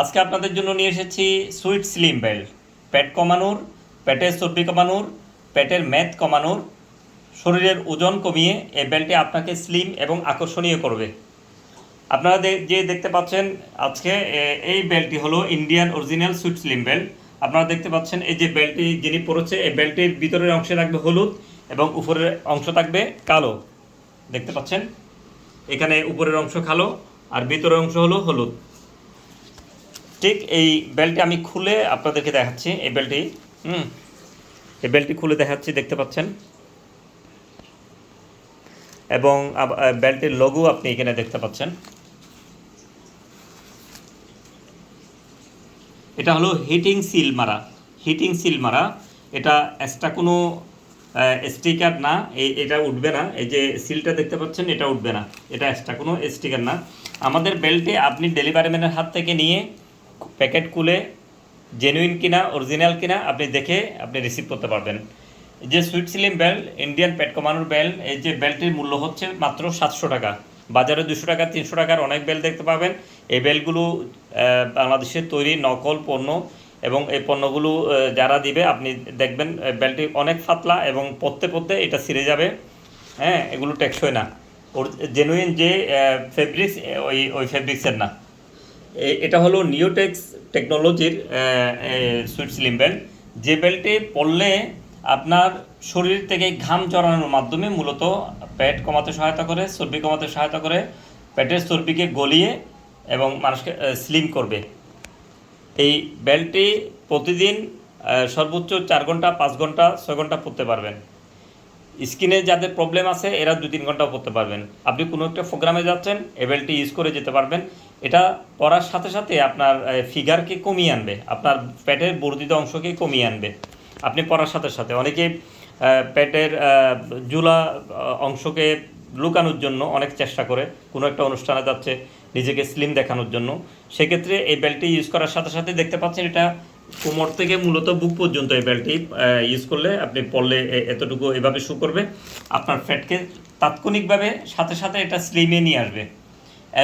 আজকে আপনাদের জন্য নিয়ে এসেছি সুইট স্লিম বেল্ট পেট কমানোর, পেটের চর্বি কমানোর, পেটের মেদ কমানোর, শরীরের ওজন কমিয়ে এই বেল্টটি আপনাকে স্লিম এবং আকর্ষণীয় করবে। আপনারা যে দেখতে পাচ্ছেন আজকে এই বেল্টটি হলো Indian original sweet slim belt আপনারা দেখতে পাচ্ছেন এই যে বেল্টটি যিনি পরেছে, এই বেল্টটির ভিতরের অংশে থাকবে হলুদ এবং উপরের অংশ থাকবে কালো। দেখতে পাচ্ছেন? এখানে উপরের অংশ কালো আর ভিতরের অংশ হলো হলুদ। ঠিক এই বেল্টটি আমি খুলে আপনাদেরকে দেখাচ্ছি, এই বেল্টটি হুম, এই বেল্টটি খুলে দেখাচ্ছি, দেখতে পাচ্ছেন? এবং বেল্টের লঘু আপনি এখানে দেখতে পাচ্ছেন। এটা হলো হিটিং সিল মারা হিটিং সিল মারা। এটা এক্সট্রা কোনো স্টিকার না এই এটা উঠবে না। এই যে সিলটা দেখতে পাচ্ছেন, এটা উঠবে না। এটা এক্সট্রা কোনো স্টিকার না। আমাদের বেল্টে আপনি ডেলিভারি ম্যানের হাত থেকে নিয়ে প্যাকেট খুলে জেনুইন কিনা অরিজিনাল কিনা, আপনি দেখে আপনি রিসিভ করতে পারবেন। যে সুইট সিলিম বেল্ট ইন্ডিয়ান পেট কমানোর বেল্ট এই যে বেল্টের মূল্য হচ্ছে মাত্র সাতশো টাকা। বাজারে দুশো টাকা, তিনশো টাকার অনেক বেল্ট দেখতে পাবেন। এই বেল্টগুলো বাংলাদেশের তৈরি নকল পণ্য এবং এই পণ্যগুলো যারা দিবে, আপনি দেখবেন বেল্টটি অনেক ফাতলা এবং পড়তে পড়তে এটা ছিঁড়ে যাবে। হ্যাঁ এগুলো টেকসই না। ওর জেনুইন যে ফেব্রিক্স ওই ওই ফেব্রিক্সের না। এটা হলো নিওটেক্স টেকনোলজির সুইট স্লিম বেল্ট যে বেল্টে পরলে আপনার শরীর থেকে ঘাম জড়ানোর মাধ্যমে মূলত পেট কমাতে সহায়তা করে, চর্বি কমাতে সহায়তা করে, পেটের চর্বিকে গলিয়ে এবং মানুষকে স্লিম করবে। এই বেল্টটি প্রতিদিন সর্বোচ্চ চার ঘণ্টা, পাঁচ ঘণ্টা, ছয় ঘণ্টা পরতে পারবেন। স্কিনে যাদের প্রবলেম আছে, এরা দু তিন ঘন্টাও পড়তে পারবেন। আপনি কোনো একটা প্রোগ্রামে যাচ্ছেন এবেলটি ইউজ করে যেতে পারবেন। এটা পরার সাথে সাথে আপনার ফিগারকে কমিয়ে আনবে, আপনার পেটের বর্ধিত অংশকে কমিয়ে আনবে। আপনি পরার সাথে সাথে অনেকে পেটের জুলা অংশকে লুকানোর জন্য অনেক চেষ্টা করে, কোনো একটা অনুষ্ঠানে যাচ্ছে, নিজেকে স্লিম দেখানোর জন্য। সেক্ষেত্রে এই বেল্টটি ইউজ করার সাথে সাথে দেখতে পাচ্ছেন এটা কোমর থেকে মূলত বুক পর্যন্ত এই বেল্টটি ইউজ করলে আপনি পরলে এ- এতটুকু এভাবে শু করবে। আপনার ফ্যাটকে তাৎক্ষণিকভাবে সাথে সাথে এটা স্লিমে নিয়ে আসবে।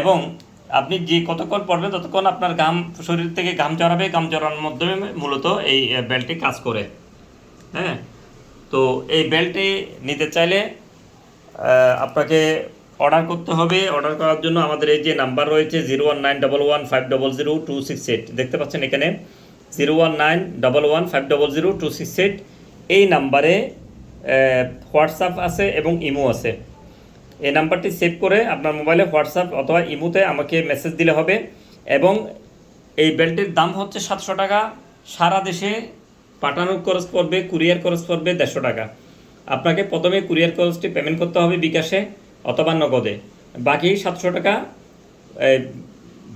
এবং আপনি যে কতক্ষণ পরবেন ততক্ষণ আপনার ঘাম, শরীর থেকে ঘাম জড়াবে ঘাম জড়ানোর মাধ্যমে মূলত এই বেল্টটি কাজ করে। হ্যাঁ? তো এই বেল্টটি নিতে চাইলে আপনাকে অর্ডার করতে হবে। অর্ডার করার জন্য আমাদের এই যে নাম্বার রয়েছে zero one nine double one five double zero two six eight দেখতে পাচ্ছেন এখানে zero one nine double one five double zero two six eight এই নাম্বারে হোয়াটসঅ্যাপ আছে এবং ইমো আছে। এই নাম্বারটি সেভ করে আপনার মোবাইলে হোয়াটসঅ্যাপ অথবা ইমোতে আমাকে মেসেজ দিলে হবে এবং এই বেল্টের দাম হচ্ছে সাতশো টাকা। সারা দেশে পাঠানোর খরচ পড়বে, কুরিয়ার খরচ পড়বে দেড়শো টাকা। আপনাকে প্রথমে কুরিয়ার খরচটি পেমেন্ট করতে হবে বিকাশে অথবা নগদে। বাকি সাতশো টাকা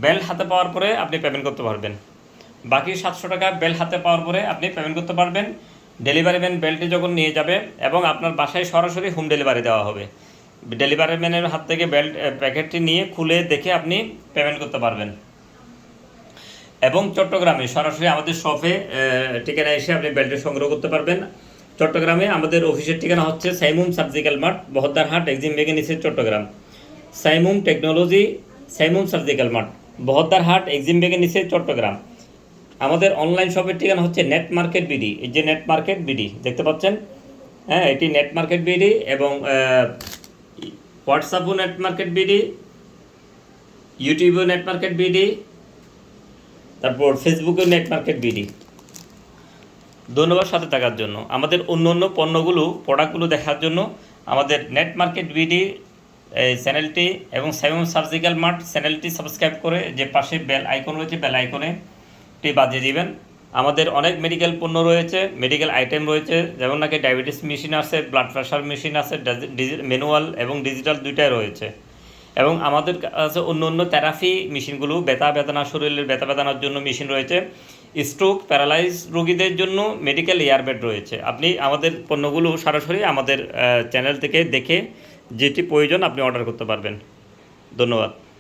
বেল হাতে পাওয়ার পরে আপনি পেমেন্ট করতে পারবেন। বাকি সাতশো টাকা বেল হাতে পাওয়ার পরে আপনি পেমেন্ট করতে পারবেন। ডেলিভারি ম্যান বেলটি যখন নিয়ে যাবে এবং আপনার বাসায় সরাসরি হোম ডেলিভারি দেওয়া হবে। ডেলিভারি ম্যানের হাত থেকে বেল্ট প্যাকেটটি নিয়ে খুলে দেখে আপনি পেমেন্ট করতে পারবেন। এবং চট্টগ্রামে সরাসরি আমাদের শপে ঠিকানা এসে আপনি বেল্টে সংগ্রহ করতে পারবেন। চট্টগ্রামে আমাদের অফিসের ঠিকানা হচ্ছে Saimum surgical mart Bahaddarhat Exim বেগে নিচে Chattogram. Saimum technology Saimum surgical mart Bahaddarhat Exim বেগে নিচে চট্টগ্রাম। আমাদের অনলাইন শপের ঠিকানা হচ্ছে নেট মার্কেট বিডি এই যে নেট মার্কেট বিডি দেখতে পাচ্ছেন? হ্যাঁ এটি নেট মার্কেট বিডি এবং হোয়াটসঅ্যাপও নেট মার্কেট বিডি ইউটিউবেও নেট মার্কেট বিডি তারপর ফেসবুকেও নেট মার্কেট বিডি ধন্যবাদ সাথে থাকার জন্য। আমাদের অন্য অন্য পণ্যগুলো প্রোডাক্টগুলো দেখার জন্য আমাদের নেট মার্কেট বিডি চ্যানেলটি এবং সেভেন সার্জিক্যাল মার্ট চ্যানেলটি সাবস্ক্রাইব করে যে পাশে বেল আইকন রয়েছে বেল আইকনে টি বাজিয়ে দিবেন। আমাদের অনেক মেডিকেল পণ্য রয়েছে মেডিকেল আইটেম রয়েছে, যেমন নাকি ডায়াবেটিস মেশিন আছে ব্লাড প্রেশার মেশিন আছে ম্যানুয়াল এবং ডিজিটাল দুইটাই রয়েছে। এবং আমাদের কাছে অন্য অন্য থেরাপি মেশিনগুলো, ব্যথা বেদনা শরীরের ব্যথা বেদনার জন্য মেশিন রয়েছে। স্ট্রোক প্যারালাইজ রোগীদের জন্য মেডিকেল এয়ারবেড রয়েছে। আপনি আমাদের পণ্যগুলো সরাসরি আমাদের চ্যানেল থেকে দেখে যেটি প্রয়োজন আপনি অর্ডার করতে পারবেন। ধন্যবাদ।